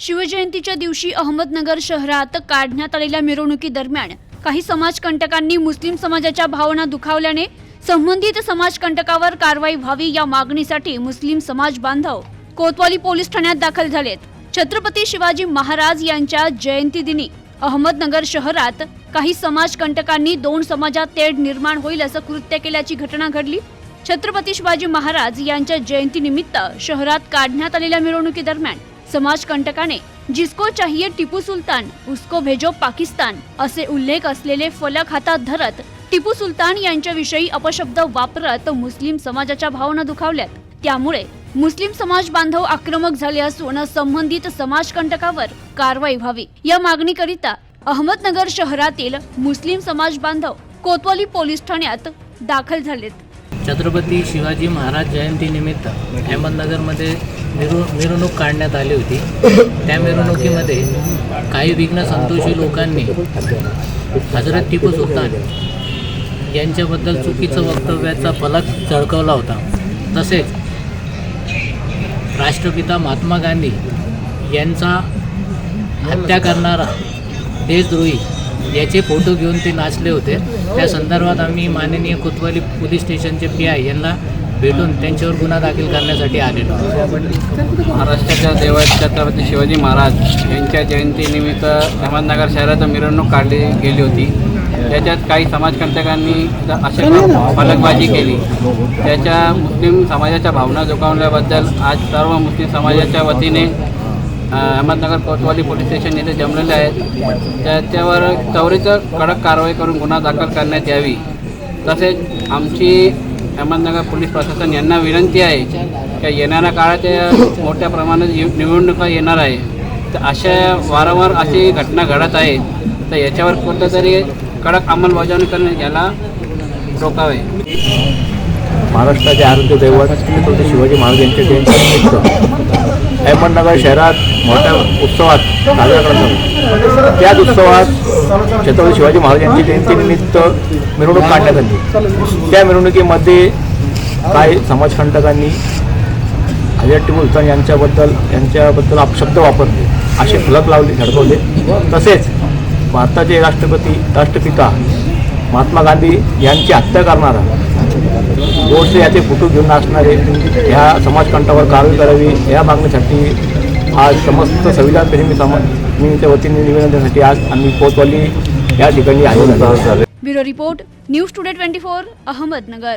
शिवजयंतीच्या दिवशी अहमदनगर शहरात काढण्यात आलेल्या मिरवणुकीदरम्यान काही समाजकंटकांनी मुस्लिम समाजाच्या भावना दुखावल्याने संबंधित समाजकंटकावर कारवाई व्हावी या मागणीसाठी मुस्लिम समाज बांधव कोतवाली पोलीस ठाण्यात दाखल झालेत. छत्रपती शिवाजी महाराज यांच्या जयंतीदिनी अहमदनगर शहरात काही समाजकंटकांनी दोन समाजात तेढ निर्माण होईल असं कृत्य केल्याची घटना घडली. छत्रपती शिवाजी महाराज यांच्या जयंतीनिमित्त शहरात काढण्यात आलेल्या मिरवणुकीदरम्यान समाजकंटकाने जिसको चाहिए टिपू सुलतान उसको भेजो पाकिस्तान असे उल्लेख असलेले फलक हातात धरत टिपू सुलतान यांच्याविषयी अपशब्द वापरत मुस्लिम समाजाच्या भावना दुखावल्यात. त्यामुळे मुस्लिम समाज बांधव आक्रमक झाले असून संबंधित समाजकंटकावर कारवाई व्हावी. या मागणीकरिता अहमदनगर शहरातील मुस्लिम समाज बांधव कोतवाली पोलीस ठाण्यात दाखल झालेत. छत्रपती शिवाजी महाराज जयंतीनिमित्त अहमदनगरमध्ये मिरव मिरवणूक काढण्यात आली होती. त्या मिरवणुकीमध्ये काही विघ्न संतोषी लोकांनी हजरत टिपू सुलतान यांच्याबद्दल चुकीचं वक्तव्याचा फलक झळकवला होता. तसेच राष्ट्रपिता महात्मा गांधी यांचा हत्या करणारा देशद्रोही याचे फोटो घेऊन ते नाचले होते. त्या संदर्भात आम्ही माननीय कोतवाली पोलीस स्टेशनचे पी आय यांना भेटून त्यांच्यावर गुन्हा दाखल करण्यासाठी आलेलो आहोत. महाराष्ट्राच्या देवात छत्रपती शिवाजी महाराज यांच्या जयंतीनिमित्त अहमदनगर शहरात मिरवणूक काढली गेली होती. त्याच्यात काही समाजकंटकांनी असे फलकबाजी केली. त्याच्या मुस्लिम समाजाच्या भावना दुखावल्याबद्दल आज सर्व मुस्लिम समाजाच्या वतीने अहमदनगर कोतवाली पोलीस स्टेशन येथे जमलेले आहेत. त्याच्यावर चौरीचं कडक कारवाई करून गुन्हा दाखल करण्यात यावी. तसेच आमची अहमदनगर पोलीस प्रशासन यांना विनंती आहे की येणाऱ्या काळात मोठ्या प्रमाणात निव- निवडणुका येणार आहे. तर अशा वारंवार अशी घटना घडत आहेत तर याच्यावर कुठंतरी कडक अंमलबजावणी करणे याला रोकावे. महाराष्ट्राचे आरोग्य दैवत छत्रपती शिवाजी महाराज यांच्या जयंतीनिमित्त अहमदनगर शहरात मोठ्या उत्सवात साजरा करत आहोत त्याच उत्सवात छत्रपती शिवाजी महाराज जयंतीनिमित्त मिरवणूक काढण्यात आली. त्या मिरवणुकीमध्ये काही समाजकंटकांनी हजरत टिपू सुलतान यांच्याबद्दल यांच्याबद्दल अपशब्द वापरले असे फलक लावले झडकवले तसेच भारताचे राष्ट्रपती राष्ट्रपिता महात्मा गांधी यांची हत्या करणारा गोडसे याचे फोटो घेऊन असणारे ह्या समाजकंठावर कारवाई करावी या मागणीसाठी आज समस्त संविधानप्रेमी समाजच्या वतीने निवेदनासाठी आज आम्ही पोहोचवली या ठिकाणी आयोजन झाले bureau report News Today twenty four Ahmednagar.